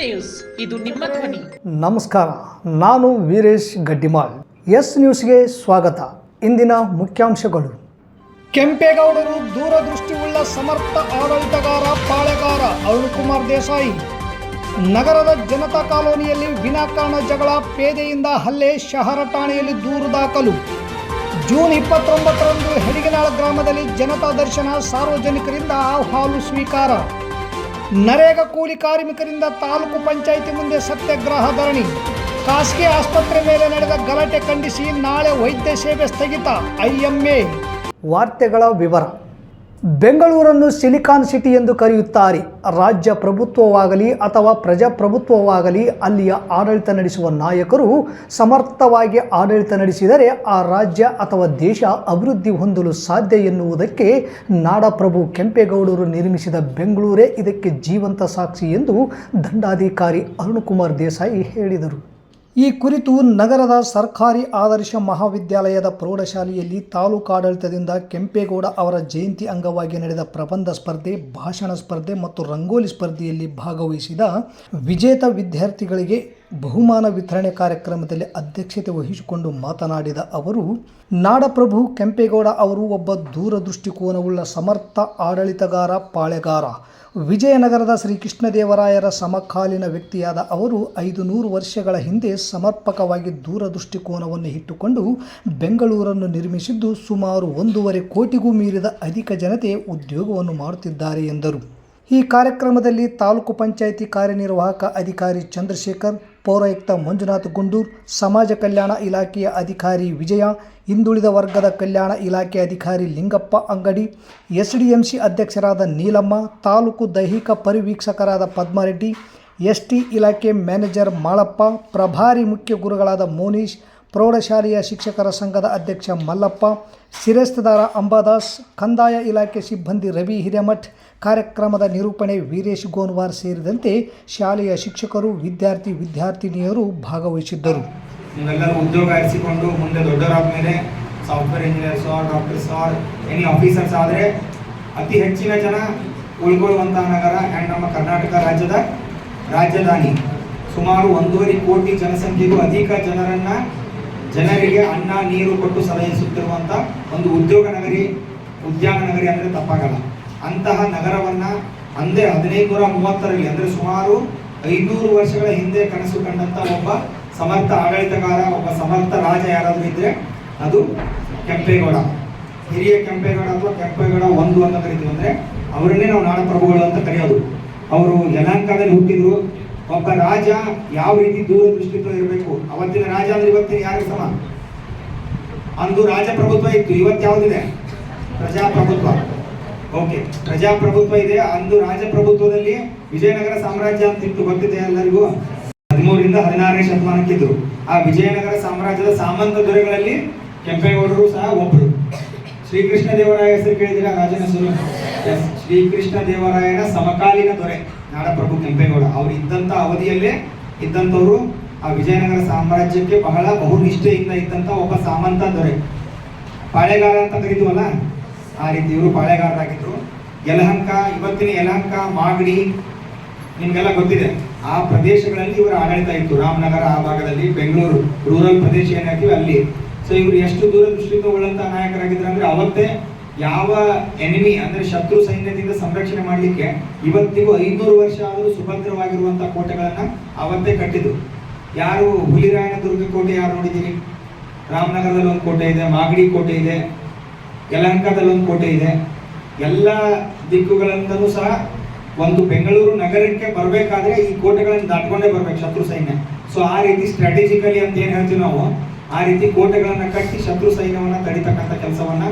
News. ಇದು ನಿಮ್ಮ ಧ್ವನಿ. ನಮಸ್ಕಾರ, ನಾನು ವೀರೇಶ್ ಗಡ್ಡಿಮಾಲ್. ಎಸ್ ನ್ಯೂಸ್ಗೆ ಸ್ವಾಗತ. ಇಂದಿನ ಮುಖ್ಯಾಂಶಗಳು. ಕೆಂಪೇಗೌಡರು ದೂರದೃಷ್ಟಿಯುಳ್ಳ ಸಮರ್ಥ ಆಡಳಿತಗಾರ, ಪಾಳೆಗಾರ ಅರುಣ್ ಕುಮಾರ್ ದೇಸಾಯಿ. ನಗರದ ಜನತಾ ಕಾಲೋನಿಯಲ್ಲಿ ವಿನಾಕಾರಣ ಜಗಳ, ಪೇದೆಯಿಂದ ಹಲ್ಲೆ, ಶಹರ ಠಾಣೆಯಲ್ಲಿ ದೂರು ದಾಖಲು. ಜೂನ್ ಇಪ್ಪತ್ತೊಂಬತ್ತರಂದು ಹೆಡಿಗನಾಳ ಗ್ರಾಮದಲ್ಲಿ ಜನತಾ ದರ್ಶನ ಸಾರ್ವಜನಿಕರಿಂದ ಹಾಲು ಸ್ವೀಕಾರ. ನರೇಗಾ ಕೂಲಿ ಕಾರ್ಮಿಕರಿಂದ ತಾಲೂಕು ಪಂಚಾಯಿತಿ ಮುಂದೆ ಸತ್ಯಾಗ್ರಹ ಧರಣಿ. ಖಾಸಗಿ ಆಸ್ಪತ್ರೆ ಮೇಲೆ ನಡೆದ ಗಲಾಟೆ ಖಂಡಿಸಿ ನಾಳೆ ವೈದ್ಯ ಸೇವೆ ಸ್ಥಗಿತ, ಐಎಂಎ. ವಾರ್ತೆಗಳ ವಿವರ. ಬೆಂಗಳೂರನ್ನು ಸಿಲಿಕಾನ್ ಸಿಟಿ ಎಂದು ಕರೆಯುತ್ತಾರೆ. ರಾಜ್ಯ ಪ್ರಭುತ್ವವಾಗಲಿ ಅಥವಾ ಪ್ರಜಾಪ್ರಭುತ್ವವಾಗಲಿ, ಅಲ್ಲಿಯ ಆಡಳಿತ ನಡೆಸುವ ನಾಯಕರು ಸಮರ್ಥವಾಗಿ ಆಡಳಿತ ನಡೆಸಿದರೆ ಆ ರಾಜ್ಯ ಅಥವಾ ದೇಶ ಅಭಿವೃದ್ಧಿ ಹೊಂದಲು ಸಾಧ್ಯ ಎನ್ನುವುದಕ್ಕೆ ನಾಡಪ್ರಭು ಕೆಂಪೇಗೌಡರು ನಿರ್ಮಿಸಿದ ಬೆಂಗಳೂರೇ ಇದಕ್ಕೆ ಜೀವಂತ ಸಾಕ್ಷಿ ಎಂದು ದಂಡಾಧಿಕಾರಿ ಅರುಣ್ ಕುಮಾರ್ ದೇಸಾಯಿ ಹೇಳಿದರು. ಈ ಕುರಿತು ನಗರದ ಸರ್ಕಾರಿ ಆದರ್ಶ ಮಹಾವಿದ್ಯಾಲಯದ ಪ್ರೌಢಶಾಲೆಯಲ್ಲಿ ತಾಲೂಕಾಡಳಿತದಿಂದ ಕೆಂಪೇಗೌಡ ಅವರ ಜಯಂತಿ ಅಂಗವಾಗಿ ನಡೆದ ಪ್ರಬಂಧ ಸ್ಪರ್ಧೆ, ಭಾಷಣ ಸ್ಪರ್ಧೆ ಮತ್ತು ರಂಗೋಲಿ ಸ್ಪರ್ಧೆಯಲ್ಲಿ ಭಾಗವಹಿಸಿದ ವಿಜೇತ ವಿದ್ಯಾರ್ಥಿಗಳಿಗೆ ಬಹುಮಾನ ವಿತರಣೆ ಕಾರ್ಯಕ್ರಮದಲ್ಲಿ ಅಧ್ಯಕ್ಷತೆ ವಹಿಸಿಕೊಂಡು ಮಾತನಾಡಿದ ಅವರು, ನಾಡಪ್ರಭು ಕೆಂಪೇಗೌಡ ಅವರು ಒಬ್ಬ ದೂರದೃಷ್ಟಿಕೋನವುಳ್ಳ ಸಮರ್ಥ ಆಡಳಿತಗಾರ, ಪಾಳೆಗಾರ. ವಿಜಯನಗರದ ಶ್ರೀಕೃಷ್ಣದೇವರಾಯರ ಸಮಕಾಲೀನ ವ್ಯಕ್ತಿಯಾದ ಅವರು ಐದು ನೂರು ವರ್ಷಗಳ ಹಿಂದೆ ಸಮರ್ಪಕವಾಗಿ ದೂರದೃಷ್ಟಿಕೋನವನ್ನು ಇಟ್ಟುಕೊಂಡು ಬೆಂಗಳೂರನ್ನು ನಿರ್ಮಿಸಿದ್ದು ಸುಮಾರು ಒಂದೂವರೆ ಕೋಟಿಗೂ ಮೀರಿದ ಅಧಿಕ ಜನತೆ ಉದ್ಯೋಗವನ್ನು ಮಾಡುತ್ತಿದ್ದಾರೆ ಎಂದರು. ಈ ಕಾರ್ಯಕ್ರಮದಲ್ಲಿ ತಾಲೂಕು ಪಂಚಾಯಿತಿ ಕಾರ್ಯನಿರ್ವಾಹಕ ಅಧಿಕಾರಿ ಚಂದ್ರಶೇಖರ್, ಪೌರಾಯುಕ್ತ ಮಂಜುನಾಥ್ ಗುಂಡೂರ್, ಸಮಾಜ ಕಲ್ಯಾಣ ಇಲಾಖೆಯ ಅಧಿಕಾರಿ ವಿಜಯ, ಹಿಂದುಳಿದ ವರ್ಗದ ಕಲ್ಯಾಣ ಇಲಾಖೆ ಅಧಿಕಾರಿ ಲಿಂಗಪ್ಪ ಅಂಗಡಿ, ಎಸ್ಡಿಎಂಸಿ ಅಧ್ಯಕ್ಷರಾದ ನೀಲಮ್ಮ, ತಾಲೂಕು ದೈಹಿಕ ಪರಿವೀಕ್ಷಕರಾದ ಪದ್ಮಾರೆಡ್ಡಿ, ಎಸ್ಟಿ ಇಲಾಖೆ ಮ್ಯಾನೇಜರ್ ಮಾಳಪ್ಪ, ಪ್ರಭಾರಿ ಮುಖ್ಯ ಗುರುಗಳಾದ ಮೋನೀಶ್ ಪ್ರೌಢಶಾಲೆಯ ಶಿಕ್ಷಕರ ಸಂಘದ ಅಧ್ಯಕ್ಷ ಮಲ್ಲಪ್ಪ, ಶಿರಸ್ತದಾರ ಅಂಬಾದಾಸ್, ಕಂದಾಯ ಇಲಾಖೆ ಸಿಬ್ಬಂದಿ ರವಿ ಹಿರೇಮಠ್, ಕಾರ್ಯಕ್ರಮದ ನಿರೂಪಣೆ ವೀರೇಶ್ ಗೋನ್ವಾರ್ ಸೇರಿದಂತೆ ಶಾಲೆಯ ಶಿಕ್ಷಕರು, ವಿದ್ಯಾರ್ಥಿ, ವಿದ್ಯಾರ್ಥಿನಿಯರು ಭಾಗವಹಿಸಿದ್ದರು. ಉದ್ಯೋಗ ಮುಂದೆ ದೊಡ್ಡವರಾದ ಮೇಲೆ ಸಾಫ್ಟ್ವೇರ್ ಡಾಕ್ಟರ್ಸ್ ಎನಿ ಆಫೀಸರ್ಸ್ ಆದರೆ ಅತಿ ಹೆಚ್ಚಿನ ಜನ ಉಳ್ಕೊಳ್ಳುವಂತಹ ನಗರ ಆ್ಯಂಡ್ ನಮ್ಮ ಕರ್ನಾಟಕ ರಾಜ್ಯದ ರಾಜಧಾನಿ. ಸುಮಾರು ಒಂದೂವರೆ ಕೋಟಿ ಜನಸಂಖ್ಯೆಗೂ ಅಧಿಕ ಜನರನ್ನ ಜನರಿಗೆ ಅನ್ನ, ನೀರು ಕೊಟ್ಟು ಸಲಹಿಸುತ್ತಿರುವಂಥ ಒಂದು ಉದ್ಯೋಗ ನಗರಿ, ಉದ್ಯಾನ ನಗರಿ ಅಂದರೆ ತಪ್ಪಾಗಲ್ಲ. ಅಂತಹ ನಗರವನ್ನ ಅಂದೇ ಹದಿನೈದು ನೂರ ಮೂವತ್ತರಲ್ಲಿ, ಅಂದರೆ ಸುಮಾರು ಐನೂರು ವರ್ಷಗಳ ಹಿಂದೆ ಕನಸು ಕಂಡಂತ ಒಬ್ಬ ಸಮರ್ಥ ಆಡಳಿತಗಾರ, ಒಬ್ಬ ಸಮರ್ಥ ರಾಜ ಯಾರಾದರೂ ಇದ್ರೆ ಅದು ಕೆಂಪೇಗೌಡ. ಹಿರಿಯ ಕೆಂಪೇಗೌಡ ಅಥವಾ ಕೆಂಪೇಗೌಡ ಒಂದು ಅಂತ ಕರಿತೀವಿ. ಅಂದ್ರೆ ಅವರನ್ನೇ ನಾವು ನಾಡಪ್ರಭುಗಳು ಅಂತ ಕರೆಯೋದು. ಅವರು ಯಲಹಂಕದಲ್ಲಿ ಹುಟ್ಟಿದ್ರು ಒಬ್ಬ ರಾಜ ಯಾವ ರೀತಿ ದೂರದೃಷ್ಟಿತ್ವ ಇರಬೇಕು? ಅವತ್ತಿನ ರಾಜ ಅಂದ್ರೆ ಇವತ್ತಿನ ಯಾರಿಗೆ ಸಮ? ಅಂದು ರಾಜಪ್ರಭುತ್ವ ಇತ್ತು, ಇವತ್ತು ಯಾವುದಿದೆ? ಪ್ರಜಾಪ್ರಭುತ್ವ. ಓಕೆ ಪ್ರಜಾಪ್ರಭುತ್ವ ಇದೆ. ಅಂದು ರಾಜಪ್ರಭುತ್ವದಲ್ಲಿ ವಿಜಯನಗರ ಸಾಮ್ರಾಜ್ಯ ಅಂತ ಇತ್ತು, ಗೊತ್ತಿದೆ ಎಲ್ಲರಿಗೂ? ಹದಿಮೂರರಿಂದ ಹದಿನಾರನೇ ಶತಮಾನಕ್ಕಿದ್ರು. ಆ ವಿಜಯನಗರ ಸಾಮ್ರಾಜ್ಯದ ಸಾಮಂತ ದೊರೆಗಳಲ್ಲಿ ಕೆಂಪೇಗೌಡರು ಸಹ ಒಬ್ರು. ಶ್ರೀಕೃಷ್ಣ ದೇವರಾಯ ಹೆಸರು ಕೇಳಿದಿರ ರಾಜನ ಹೆಸರು? ಶ್ರೀಕೃಷ್ಣ ದೇವರಾಯನ ಸಮಕಾಲೀನ ದೊರೆ. ನಾಡಪ್ರಭು ಕೆಂಪೇಗೌಡ, ಅವ್ರು ಇದ್ದಂತ ಅವಧಿಯಲ್ಲೇ ಇದ್ದಂಥವ್ರು ಆ ವಿಜಯನಗರ ಸಾಮ್ರಾಜ್ಯಕ್ಕೆ ಬಹಳ ಬಹು ನಿಷ್ಠೆಯಿಂದ ಇದ್ದಂತ ಒಬ್ಬ ಸಾಮಂತ ದೊರೆ. ಪಾಳೆಗಾರ ಅಂತ ಕರಿತೀವಲ್ಲ? ಆ ರೀತಿ ಇವರು ಪಾಳೆಗಾರರಾಗಿದ್ದರು ಯಲಹಂಕ, ಇವತ್ತಿನ ಯಲಹಂಕ, ಮಾಗಡಿ, ನಿಮಗೆಲ್ಲ ಗೊತ್ತಿದೆ. ಆ ಪ್ರದೇಶಗಳಲ್ಲಿ ಇವರು ಆಡಳಿತ ಇತ್ತು. ರಾಮನಗರ ಆ ಭಾಗದಲ್ಲಿ, ಬೆಂಗಳೂರು, ರೂರಲ್ ಪ್ರದೇಶ ಏನಾಗ್ತೀವಿ ಅಲ್ಲಿ. ಸೊ ಇವರು ಎಷ್ಟು ದೂರದೃಷ್ಟಿತ್ವವುಳ್ಳಂತ ನಾಯಕರಾಗಿದ್ರು ಅಂದ್ರೆ ಅವತ್ತೇ ಯಾವ ಎನಿಮಿ ಅಂದ್ರೆ ಶತ್ರು ಸೈನ್ಯದಿಂದ ಸಂರಕ್ಷಣೆ ಮಾಡಲಿಕ್ಕೆ ಇವತ್ತಿಗೂ ಐನೂರು ವರ್ಷ ಆದರೂ ಸುಭದ್ರವಾಗಿರುವಂತಹ ಕೋಟೆಗಳನ್ನ ಅವತ್ತೇ ಕಟ್ಟಿದ್ರು. ಯಾರು ಹುಲಿರಾಯನ ದುರ್ಗ ಕೋಟೆ ಯಾರು ನೋಡಿದ್ದೀರಿ? ರಾಮನಗರದಲ್ಲಿ ಒಂದು ಕೋಟೆ ಇದೆ, ಮಾಗಡಿ ಕೋಟೆ ಇದೆ, ಯಲಹಂಕದಲ್ಲಿ ಒಂದು ಕೋಟೆ ಇದೆ. ಎಲ್ಲ ದಿಕ್ಕುಗಳಿಂದಲೂ ಸಹ ಒಂದು ಬೆಂಗಳೂರು ನಗರಕ್ಕೆ ಬರಬೇಕಾದ್ರೆ ಈ ಕೋಟೆಗಳನ್ನು ದಾಟ್ಕೊಂಡೇ ಬರ್ಬೇಕು ಶತ್ರು ಸೈನ್ಯ. ಸೊ ಆ ರೀತಿ ಸ್ಟ್ರಾಟಜಿಕಲಿ ಅಂತ ಏನ್ ಹೇಳ್ತೀವಿ ನಾವು? ಆ ರೀತಿ ಕೋಟೆಗಳನ್ನ ಕಟ್ಟಿ ಶತ್ರು ಸೈನ್ಯವನ್ನ ತಡಿತಕ್ಕಂಥ ಕೆಲಸವನ್ನ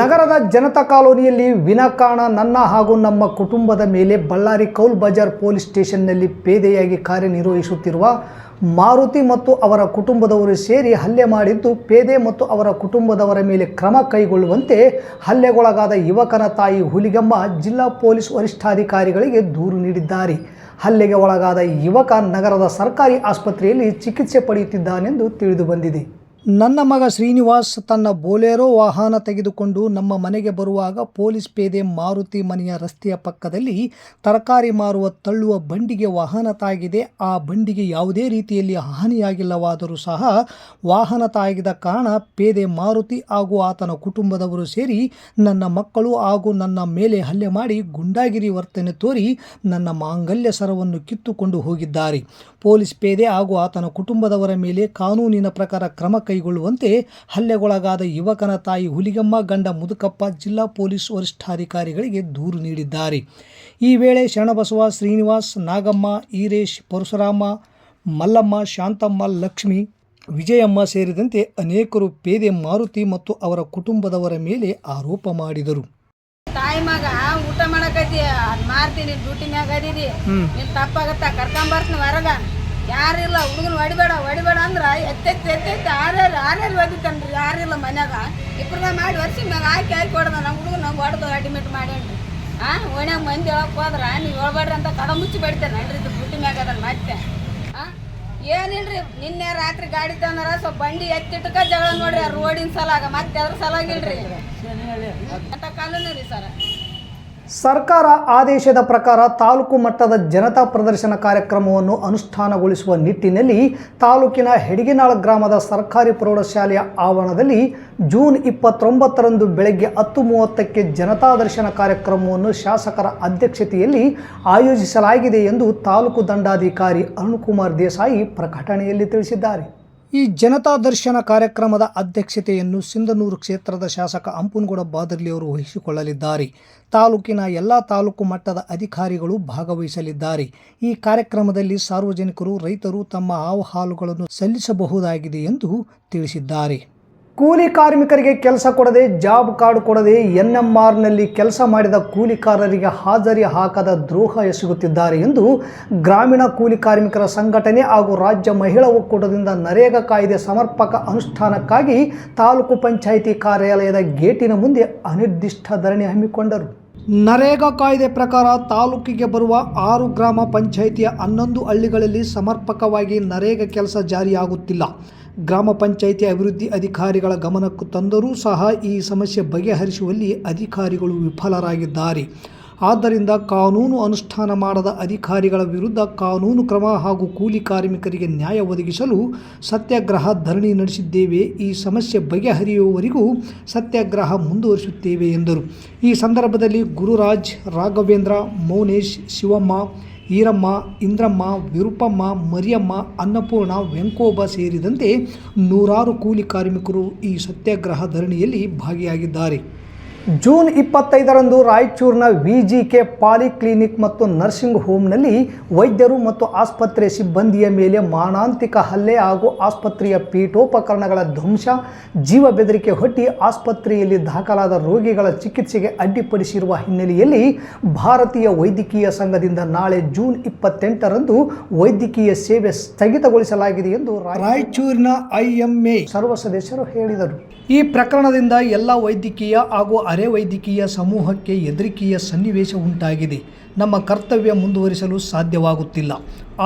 ನಗರದ ಜನತಾ ಕಾಲೋನಿಯಲ್ಲಿ ವಿನಾಕಾರಣ ನನ್ನ ಹಾಗೂ ನಮ್ಮ ಕುಟುಂಬದ ಮೇಲೆ ಬಳ್ಳಾರಿ ಕೌಲ್ ಬಜಾರ್ ಪೊಲೀಸ್ ಸ್ಟೇಷನ್ನಲ್ಲಿ ಪೇದೆಯಾಗಿ ಕಾರ್ಯನಿರ್ವಹಿಸುತ್ತಿರುವ ಮಾರುತಿ ಮತ್ತು ಅವರ ಕುಟುಂಬದವರು ಸೇರಿ ಹಲ್ಲೆ ಮಾಡಿದ್ದು, ಪೇದೆ ಮತ್ತು ಅವರ ಕುಟುಂಬದವರ ಮೇಲೆ ಕ್ರಮ ಕೈಗೊಳ್ಳುವಂತೆ ಹಲ್ಲೆಗೊಳಗಾದ ಯುವಕನ ತಾಯಿ ಹುಲಿಗಮ್ಮ ಜಿಲ್ಲಾ ಪೊಲೀಸ್ ವರಿಷ್ಠಾಧಿಕಾರಿಗಳಿಗೆ ದೂರು ನೀಡಿದ್ದಾರೆ. ಹಲ್ಲೆಗೆ ಒಳಗಾದ ಯುವಕ ನಗರದ ಸರ್ಕಾರಿ ಆಸ್ಪತ್ರೆಯಲ್ಲಿ ಚಿಕಿತ್ಸೆ ಪಡೆಯುತ್ತಿದ್ದಾನೆಂದು ತಿಳಿದು ಬಂದಿದೆ. ನನ್ನ ಮಗ ಶ್ರೀನಿವಾಸ್ ತನ್ನ ಬೋಲೆರೋ ವಾಹನ ತೆಗೆದುಕೊಂಡು ನಮ್ಮ ಮನೆಗೆ ಬರುವಾಗ ಪೊಲೀಸ್ ಪೇದೆ ಮಾರುತಿ ಮನೆಯ ರಸ್ತೆಯ ಪಕ್ಕದಲ್ಲಿ ತರಕಾರಿ ಮಾರುವ ತಳ್ಳುವ ಬಂಡಿಗೆ ವಾಹನ ತಾಗಿದೆ. ಆ ಬಂಡಿಗೆ ಯಾವುದೇ ರೀತಿಯಲ್ಲಿ ಹಾನಿಯಾಗಿಲ್ಲವಾದರೂ ಸಹ ವಾಹನ ತಾಗಿದ ಕಾರಣ ಪೇದೆ ಮಾರುತಿ ಹಾಗೂ ಆತನ ಕುಟುಂಬದವರು ಸೇರಿ ನನ್ನ ಮಕ್ಕಳು ಹಾಗೂ ನನ್ನ ಮೇಲೆ ಹಲ್ಲೆ ಮಾಡಿ ಗುಂಡಾಗಿರಿ ವರ್ತನೆ ತೋರಿ ನನ್ನ ಮಾಂಗಲ್ಯ ಸರವನ್ನು ಕಿತ್ತುಕೊಂಡು ಹೋಗಿದ್ದಾರೆ. ಪೊಲೀಸ್ ಪೇದೆ ಹಾಗೂ ಆತನ ಕುಟುಂಬದವರ ಮೇಲೆ ಕಾನೂನಿನ ಪ್ರಕಾರ ಕ್ರಮ ಕೈಗೊಳ್ಳುವಂತೆ ಹಲ್ಲೆಗೊಳಗಾದ ಯುವಕನ ತಾಯಿ ಹುಲಿಗಮ್ಮ ಗಂಡ ಮುದುಕಪ್ಪ ಜಿಲ್ಲಾ ಪೊಲೀಸ್ ವರಿಷ್ಠಾಧಿಕಾರಿಗಳಿಗೆ ದೂರು ನೀಡಿದ್ದಾರೆ. ಈ ವೇಳೆ ಶರಣಬಸವ ಶ್ರೀನಿವಾಸ್ ನಾಗಮ್ಮ ಈರೇಶ್ ಪರಶುರಾಮ ಮಲ್ಲಮ್ಮ ಶಾಂತಮ್ಮ ಲಕ್ಷ್ಮಿ ವಿಜಯಮ್ಮ ಸೇರಿದಂತೆ ಅನೇಕರು ಪೇದೆ ಮಾರುತಿ ಮತ್ತು ಅವರ ಕುಟುಂಬದವರ ಮೇಲೆ ಆರೋಪ ಮಾಡಿದರು. ತಾಯಿ ಮಗ ಊಟ ಮಾಡಕತ್ತಿ ಮಾರ್ತೀನಿ ಡ್ಯೂಟಿ ಮ್ಯಾಗ ಅದೀರಿ ನೀನ್ ತಪ್ಪಾಗತ್ತ ಕರ್ಕೊಂಬರ್ತೀನಿ ಹೊರಗ ಯಾರಿಲ್ಲ ಹುಡುಗನ ಹೊಡಿಬೇಡ ಹೊಡಿಬೇಡ ಅಂದ್ರೆ ಎತ್ತೆತ್ತಿ ಎತ್ತೆತ್ತಿ ಆರ್ಯಾರು ಆರ್ಯಾರು ಒದಿತಾನ್ರಿ ಯಾರಿಲ್ಲ ಮನ್ಯಾಗ. ನಾ ಮಾಡಿ ವರ್ಷ ಮ್ಯಾಗ ಹಾಕಿ ಹಾಕಿ ಕೊಡದ ನಮ್ಮ ಹುಡುಗನ ಹೊಡೆದು ಅಡ್ಮಿಟ್ ಮಾಡೇನ್ರಿ ಆ ಓಣ್ಯಾಗ ಮಂದಿ ಹೇಳಕ್ ಹೋದ್ರ ನೀವು ಹೇಳ್ಬೇಡ್ರಿ ಅಂತ ಕಡ ಮುಚ್ಚಿ ಬಿಡ್ತೇನೆ ನಡ್ರಿ ಇದು ಬುಟ್ಟಿ ಮ್ಯಾಗ ಅದನ್ನ ಮತ್ತೆ. ಆ ಏನಿಲ್ರಿ ನಿನ್ನೆ ರಾತ್ರಿ ಗಾಡಿ ತಂದ್ರ ಸ್ವಲ್ಪ ಬಂಡಿ ಎತ್ತಿಟ್ಟಕ ಜಗಳ ನೋಡ್ರಿ ಆ ರೋಡಿನ ಸಲಾಗ ಮತ್ತೆ ಅದ್ರ ಸಲಾಗಿಲ್ರಿ. ಅಂತ ರೀ ಸರ್. ಸರ್ಕಾರ ಆದೇಶದ ಪ್ರಕಾರ ತಾಲೂಕು ಮಟ್ಟದ ಜನತಾ ಪ್ರದರ್ಶನ ಕಾರ್ಯಕ್ರಮವನ್ನು ಅನುಷ್ಠಾನಗೊಳಿಸುವ ನಿಟ್ಟಿನಲ್ಲಿ ತಾಲೂಕಿನ ಹೆಡಿಗೆನಾಳ ಗ್ರಾಮದ ಸರ್ಕಾರಿ ಪ್ರೌಢಶಾಲೆಯ ಆವರಣದಲ್ಲಿ ಜೂನ್ ಇಪ್ಪತ್ತೊಂಬತ್ತರಂದು ಬೆಳಗ್ಗೆ ಹತ್ತು ಮೂವತ್ತಕ್ಕೆ ಜನತಾ ದರ್ಶನ ಕಾರ್ಯಕ್ರಮವನ್ನು ಶಾಸಕರ ಅಧ್ಯಕ್ಷತೆಯಲ್ಲಿ ಆಯೋಜಿಸಲಾಗಿದೆ ಎಂದು ತಾಲೂಕು ದಂಡಾಧಿಕಾರಿ ಅರುಣ್ಕುಮಾರ್ ದೇಸಾಯಿ ಪ್ರಕಟಣೆಯಲ್ಲಿ ತಿಳಿಸಿದ್ದಾರೆ. ಈ ಜನತಾ ದರ್ಶನ ಕಾರ್ಯಕ್ರಮದ ಅಧ್ಯಕ್ಷತೆಯನ್ನು ಸಿಂಧನೂರು ಕ್ಷೇತ್ರದ ಶಾಸಕ ಅಂಪುನಗೌಡ ಬಾದರ್ಲಿ ಅವರು ವಹಿಸಿಕೊಳ್ಳಲಿದ್ದಾರೆ. ತಾಲೂಕಿನ ಎಲ್ಲ ತಾಲೂಕು ಮಟ್ಟದ ಅಧಿಕಾರಿಗಳು ಭಾಗವಹಿಸಲಿದ್ದಾರೆ. ಈ ಕಾರ್ಯಕ್ರಮದಲ್ಲಿ ಸಾರ್ವಜನಿಕರು, ರೈತರು ತಮ್ಮ ಅಹವಾಲುಗಳನ್ನು ಸಲ್ಲಿಸಬಹುದಾಗಿದೆ ಎಂದು ತಿಳಿಸಿದ್ದಾರೆ. ಕೂಲಿ ಕಾರ್ಮಿಕರಿಗೆ ಕೆಲಸ ಕೊಡದೆ ಜಾಬ್ ಕಾರ್ಡ್ ಕೊಡದೆ ಆರ್ನಲ್ಲಿ ಕೆಲಸ ಮಾಡಿದ ಕೂಲಿಕಾರರಿಗೆ ಹಾಜರಿ ಹಾಕದ ದ್ರೋಹ ಎಸಗುತ್ತಿದ್ದಾರೆ ಎಂದು ಗ್ರಾಮೀಣ ಕೂಲಿ ಕಾರ್ಮಿಕರ ಸಂಘಟನೆ ಹಾಗೂ ರಾಜ್ಯ ಮಹಿಳಾ ಒಕ್ಕೂಟದಿಂದ ನರೇಗಾ ಕಾಯ್ದೆ ಸಮರ್ಪಕ ಅನುಷ್ಠಾನಕ್ಕಾಗಿ ತಾಲೂಕು ಪಂಚಾಯಿತಿ ಕಾರ್ಯಾಲಯದ ಗೇಟಿನ ಮುಂದೆ ಅನಿರ್ದಿಷ್ಟ ಧರಣಿ ಹಮ್ಮಿಕೊಂಡರು. ನರೇಗಾ ಕಾಯ್ದೆ ಪ್ರಕಾರ ತಾಲೂಕಿಗೆ ಬರುವ ಆರು ಗ್ರಾಮ ಪಂಚಾಯಿತಿಯ ಹನ್ನೊಂದು ಹಳ್ಳಿಗಳಲ್ಲಿ ಸಮರ್ಪಕವಾಗಿ ನರೇಗಾ ಕೆಲಸ ಜಾರಿಯಾಗುತ್ತಿಲ್ಲ. ಗ್ರಾಮ ಪಂಚಾಯಿತಿ ಅಭಿವೃದ್ಧಿ ಅಧಿಕಾರಿಗಳ ಗಮನಕ್ಕೂ ತಂದರೂ ಸಹ ಈ ಸಮಸ್ಯೆ ಬಗೆಹರಿಸುವಲ್ಲಿ ಅಧಿಕಾರಿಗಳು ವಿಫಲರಾಗಿದ್ದಾರೆ. ಆದ್ದರಿಂದ ಕಾನೂನು ಅನುಷ್ಠಾನ ಮಾಡದ ಅಧಿಕಾರಿಗಳ ವಿರುದ್ಧ ಕಾನೂನು ಕ್ರಮ ಹಾಗೂ ಕೂಲಿ ಕಾರ್ಮಿಕರಿಗೆ ನ್ಯಾಯ ಒದಗಿಸಲು ಸತ್ಯಾಗ್ರಹ ಧರಣಿ ನಡೆಸಿದ್ದೇವೆ. ಈ ಸಮಸ್ಯೆ ಬಗೆಹರಿಯುವವರೆಗೂ ಸತ್ಯಾಗ್ರಹ ಮುಂದುವರಿಸುತ್ತೇವೆ ಎಂದರು. ಈ ಸಂದರ್ಭದಲ್ಲಿ ಗುರುರಾಜ್, ರಾಘವೇಂದ್ರ, ಮೌನೇಶ್, ಶಿವಮ್ಮ ಈರಮ್ಮ ಇಂದ್ರಮ್ಮ ವಿರುಪಮ್ಮ ಮರಿಯಮ್ಮ ಅನ್ನಪೂರ್ಣ ವೆಂಕೋಬ ಸೇರಿದಂತೆ ನೂರಾರು ಕೂಲಿ ಕಾರ್ಮಿಕರು ಈ ಸತ್ಯಾಗ್ರಹ ಧರಣಿಯಲ್ಲಿ ಭಾಗಿಯಾಗಿದ್ದಾರೆ. ಜೂನ್ ಇಪ್ಪತ್ತೈದರಂದು ರಾಯಚೂರಿನ ವಿ ಜಿ ಕೆ ಪಾಲಿಕ್ಲಿನಿಕ್ ಮತ್ತು ನರ್ಸಿಂಗ್ ಹೋಮ್ನಲ್ಲಿ ವೈದ್ಯರು ಮತ್ತು ಆಸ್ಪತ್ರೆ ಸಿಬ್ಬಂದಿಯ ಮೇಲೆ ಮಾರಣಾಂತಿಕ ಹಲ್ಲೆ ಹಾಗೂ ಆಸ್ಪತ್ರೆಯ ಪೀಠೋಪಕರಣಗಳ ಧ್ವಂಸ ಜೀವ ಬೆದರಿಕೆ ಹೊಟ್ಟಿ ಆಸ್ಪತ್ರೆಯಲ್ಲಿ ದಾಖಲಾದ ರೋಗಿಗಳ ಚಿಕಿತ್ಸೆಗೆ ಅಡ್ಡಿಪಡಿಸಿರುವ ಹಿನ್ನೆಲೆಯಲ್ಲಿ ಭಾರತೀಯ ವೈದ್ಯಕೀಯ ಸಂಘದಿಂದ ನಾಳೆ ಜೂನ್ ಇಪ್ಪತ್ತೆಂಟರಂದು ವೈದ್ಯಕೀಯ ಸೇವೆ ಸ್ಥಗಿತಗೊಳಿಸಲಾಗಿದೆ ಎಂದು ರಾಯಚೂರಿನ ಐಎಂಎ ಸರ್ವ ಸದಸ್ಯರು ಹೇಳಿದರು. ಈ ಪ್ರಕರಣದಿಂದ ಎಲ್ಲ ವೈದ್ಯಕೀಯ ಹಾಗೂ ಅರೆ ವೈದ್ಯಕೀಯ ಸಮೂಹಕ್ಕೆ ಹೆದರಿಕೆಯ ಸನ್ನಿವೇಶ ಉಂಟಾಗಿದೆ. ನಮ್ಮ ಕರ್ತವ್ಯ ಮುಂದುವರಿಸಲು ಸಾಧ್ಯವಾಗುತ್ತಿಲ್ಲ.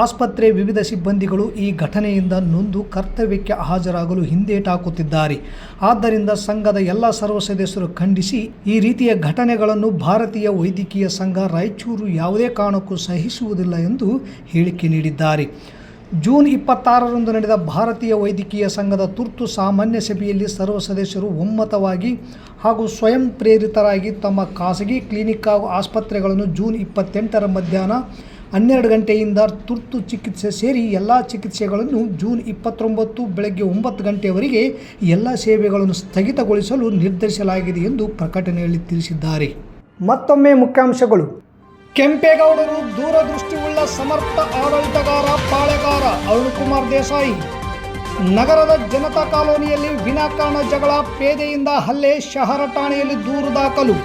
ಆಸ್ಪತ್ರೆ ವಿವಿಧ ಸಿಬ್ಬಂದಿಗಳು ಈ ಘಟನೆಯಿಂದ ನೊಂದು ಕರ್ತವ್ಯಕ್ಕೆ ಹಾಜರಾಗಲು ಹಿಂದೇಟಾಕುತ್ತಿದ್ದಾರೆ. ಆದ್ದರಿಂದ ಸಂಘದ ಎಲ್ಲ ಸರ್ವ ಸದಸ್ಯರು ಖಂಡಿಸಿ ಈ ರೀತಿಯ ಘಟನೆಗಳನ್ನು ಭಾರತೀಯ ವೈದ್ಯಕೀಯ ಸಂಘ ರಾಯಚೂರು ಯಾವುದೇ ಕಾರಣಕ್ಕೂ ಸಹಿಸುವುದಿಲ್ಲ ಎಂದು ಹೇಳಿಕೆ ನೀಡಿದ್ದಾರೆ. ಜೂನ್ ಇಪ್ಪತ್ತಾರರಂದು ನಡೆದ ಭಾರತೀಯ ವೈದ್ಯಕೀಯ ಸಂಘದ ತುರ್ತು ಸಾಮಾನ್ಯ ಸಭೆಯಲ್ಲಿ ಸರ್ವ ಸದಸ್ಯರು ಒಮ್ಮತವಾಗಿ ಹಾಗೂ ಸ್ವಯಂ ಪ್ರೇರಿತರಾಗಿ ತಮ್ಮ ಖಾಸಗಿ ಕ್ಲಿನಿಕ್ ಹಾಗೂ ಆಸ್ಪತ್ರೆಗಳನ್ನು ಜೂನ್ ಇಪ್ಪತ್ತೆಂಟರ ಮಧ್ಯಾಹ್ನ ಹನ್ನೆರಡು ಗಂಟೆಯಿಂದ ತುರ್ತು ಚಿಕಿತ್ಸೆ ಸೇರಿ ಎಲ್ಲ ಚಿಕಿತ್ಸೆಗಳನ್ನು ಜೂನ್ ಇಪ್ಪತ್ತೊಂಬತ್ತು ಬೆಳಗ್ಗೆ ಒಂಬತ್ತು ಗಂಟೆಯವರೆಗೆ ಎಲ್ಲ ಸೇವೆಗಳನ್ನು ಸ್ಥಗಿತಗೊಳಿಸಲು ನಿರ್ಧರಿಸಲಾಗಿದೆ ಎಂದು ಪ್ರಕಟಣೆಯಲ್ಲಿ ತಿಳಿಸಿದ್ದಾರೆ. ಮತ್ತೊಮ್ಮೆ ಮುಖ್ಯಾಂಶಗಳು. ಕೆಂಪೇಗೌಡರು ದೂರದೃಷ್ಟಿಯುಳ್ಳ ಸಮರ್ಥ ಆಡಳಿತಗಾರ, ಪಾಳೆಗಾರ ಅರುಣ್ಕುಮಾರ್ ದೇಸಾಯಿ. ನಗರದ ಜನತಾ ಕಾಲೋನಿಯಲ್ಲಿ ವಿನಾಕಾರಣ ಜಗಳ, ಪೇದೆಯಿಂದ ಹಲ್ಲೆ ಶಹರ ಠಾಣೆಯಲ್ಲಿ ದೂರು ದಾಖಲು.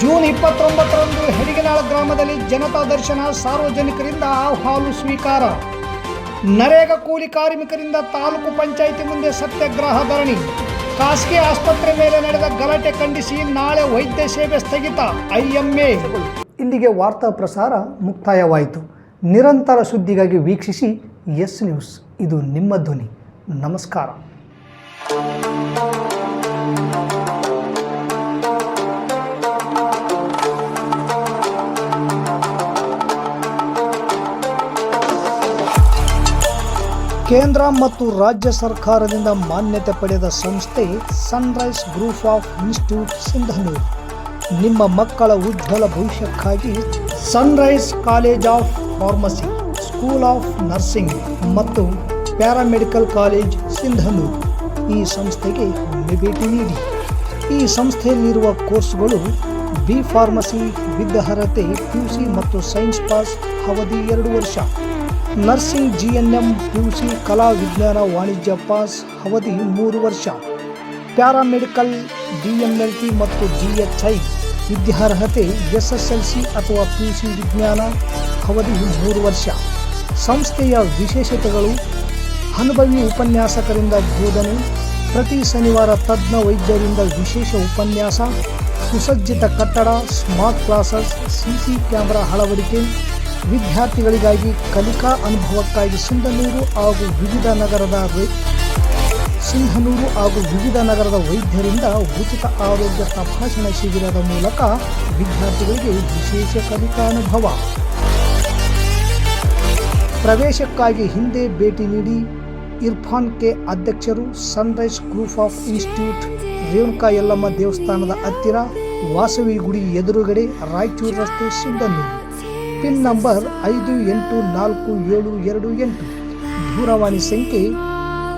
ಜೂನ್ ಇಪ್ಪತ್ತೊಂಬತ್ತರಂದು ಹೆರಿಗೆನಾಳ ಗ್ರಾಮದಲ್ಲಿ ಜನತಾ ದರ್ಶನ, ಸಾರ್ವಜನಿಕರಿಂದ ಆಹ್ವಾನ ಸ್ವೀಕಾರ. ನರೇಗಾ ಕೂಲಿ ಕಾರ್ಮಿಕರಿಂದ ತಾಲೂಕು ಪಂಚಾಯಿತಿ ಮುಂದೆ ಸತ್ಯಾಗ್ರಹ ಧರಣಿ. ಖಾಸಗಿ ಆಸ್ಪತ್ರೆ ಮೇಲೆ ನಡೆದ ಗಲಾಟೆ ಖಂಡಿಸಿ ನಾಳೆ ವೈದ್ಯ ಸೇವೆ ಸ್ಥಗಿತ, ಐಎಂಎ. ಇಲ್ಲಿಗೆ ವಾರ್ತಾ ಪ್ರಸಾರ ಮುಕ್ತಾಯವಾಯಿತು. ನಿರಂತರ ಸುದ್ದಿಗಾಗಿ ವೀಕ್ಷಿಸಿ ಎಸ್ ನ್ಯೂಸ್. ಇದು ನಿಮ್ಮ ಧ್ವನಿ. ನಮಸ್ಕಾರ. ಕೇಂದ್ರ ಮತ್ತು ರಾಜ್ಯ ಸರ್ಕಾರದಿಂದ ಮಾನ್ಯತೆ ಪಡೆದ ಸಂಸ್ಥೆ sunrise group of institute Sindhanur ನಿಮ್ಮ ಮಕ್ಕಳ ಉಜ್ವಲ ಭವಿಷ್ಯಕ್ಕಾಗಿ sunrise college of pharmacy school of nursing ಮತ್ತು ಪ್ಯಾರಾಮೆಡಿಕಲ್ ಕಾಲೇಜ್ ಸಿಂಧನೂರು ಈ ಸಂಸ್ಥೆಗೆ ಒಮ್ಮೆ ಭೇಟಿ ನೀಡಿ. ಈ ಸಂಸ್ಥೆಯಲ್ಲಿರುವ ಕೋರ್ಸ್ಗಳು ಬಿ ಫಾರ್ಮಸಿ ವಿದ್ಯಾರ್ಹತೆ ಪಿಯುಸಿ ಮತ್ತು ಸೈನ್ಸ್ ಪಾಸ್ ಅವಧಿ ಎರಡು ವರ್ಷ. ನರ್ಸಿಂಗ್ ಜಿಎನ್ಎಂ ಪಿಯುಸಿ ಕಲಾ ವಿಜ್ಞಾನ ವಾಣಿಜ್ಯ ಪಾಸ್ ಅವಧಿ ಮೂರು ವರ್ಷ. ಪ್ಯಾರಾಮೆಡಿಕಲ್ ಡಿಎಂಎಲ್ಟಿ ಮತ್ತು ಡಿಎಚ್ಐ ವಿದ್ಯಾರ್ಹತೆ, ಎಸ್ಎಸ್ಎಲ್ಸಿ ಅಥವಾ ಪಿ ಸಿ ವಿಜ್ಞಾನ, ಅವಧಿ ಮೂರು ವರ್ಷ. ಸಂಸ್ಥೆಯ ವಿಶೇಷತೆಗಳು, ಅನುಭವಿ ಉಪನ್ಯಾಸಕರಿಂದ ಬೋಧನೆ, ಪ್ರತಿ ಶನಿವಾರ ತಜ್ಞ ವೈದ್ಯರಿಂದ ವಿಶೇಷ ಉಪನ್ಯಾಸ, ಸುಸಜ್ಜಿತ ಕಟ್ಟಡ, smart classes, C C camera ಅಳವಡಿಕೆ, ವಿದ್ಯಾರ್ಥಿಗಳಿಗಾಗಿ ಕಲಿಕಾ ಅನುಭವಕ್ಕಾಗಿ ಸಿಂಧನೂರು ಹಾಗೂ ವಿವಿಧ ನಗರದ ಸಿಂಧನೂರು ಹಾಗೂ ವಿವಿಧ ನಗರದ ವೈದ್ಯರಿಂದ ಉಚಿತ ಆರೋಗ್ಯ ತಪಾಸಣಾ ಶಿಬಿರದ ಮೂಲಕ ವಿದ್ಯಾರ್ಥಿಗಳಿಗೆ ವಿಶೇಷ ಕಲಿಕಾ ಅನುಭವ ಪ್ರವೇಶಕ್ಕಾಗಿ ಹಿಂದೆ ಭೇಟಿ ನೀಡಿ ಇರ್ಫಾನ್ ಕೆ ಅಧ್ಯಕ್ಷರು sunrise group of institute, Renuka Yellamma ದೇವಸ್ಥಾನದ ಹತ್ತಿರ, ವಾಸವಿ ಗುಡಿ ಎದುರುಗಡೆ ರಾಯಚೂರು ರಸ್ತೆ ಸಿಂಧನೂರು ಪಿನ್ ನಂಬರ್ ಐದು ಎಂಟು ನಾಲ್ಕು ಏಳು ಎರಡು ಎಂಟು. ದೂರವಾಣಿ ಸಂಖ್ಯೆ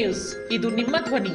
News ಇದು ನಿಮ್ಮ ಧ್ವನಿ.